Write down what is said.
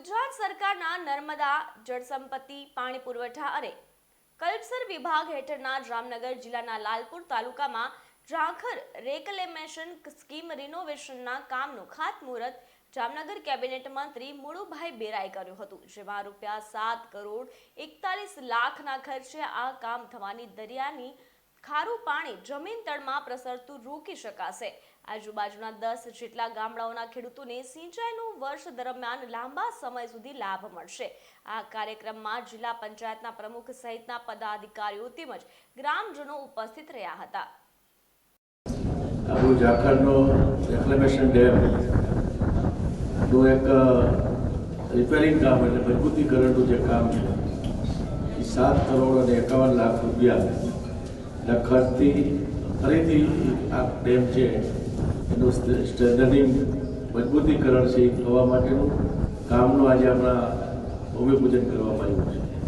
ગુજરાત સરકારના નર્મદા, જળસંપત્તિ, પાણી પુરવઠા અને કલ્પસર વિભાગ હેઠળના જામનગર જિલ્લાના લાલપુર તાલુકામાં ઝાંખર રેકલેમેશન સ્કીમ રિનોવેશનના કામનું ખાતમુહૂર્ત જામનગર કેબિનેટ મંત્રી મુળુભાઈ બેરાએ કર્યું હતું, જેમાં રૂપિયા સાત કરોડ એકતાલીસ લાખના ખર્ચે આ કામ થવાની દરિયાની ખારું પાણી જમીન તળમાં પ્રસરતું રોકી શકાશે. આજુબાજુના દસ જેટલા ગામડાઓના ખેડૂતોને સિંચાઈનું વર્ષ દરમિયાન લાંબા સમય સુધી લાભ મળશે. આ કાર્યક્રમમાં જિલ્લા પંચાયતના પ્રમુખ સહિતના પદાધિકારીઓ તેમજ ગ્રામજનો ઉપસ્થિત રહ્યા હતા. આબુ ઝારખંડનો રેક્લેમેશન ડેમ, નું એક રિપેરિંગ કામ એટલે મજબૂતીકરણનું જે કામ છે, એ સાત કરોડ અને એકાવન લાખ રૂપિયા ખર્ચથી ફરીથી આ ડેમ છે, એનું સ્ટ્રેન્થનિંગ મજબૂતીકરણ છે એ થવા માટેનું કામનું આજે આપણા ભૂમિપૂજન કરવામાં આવ્યું છે.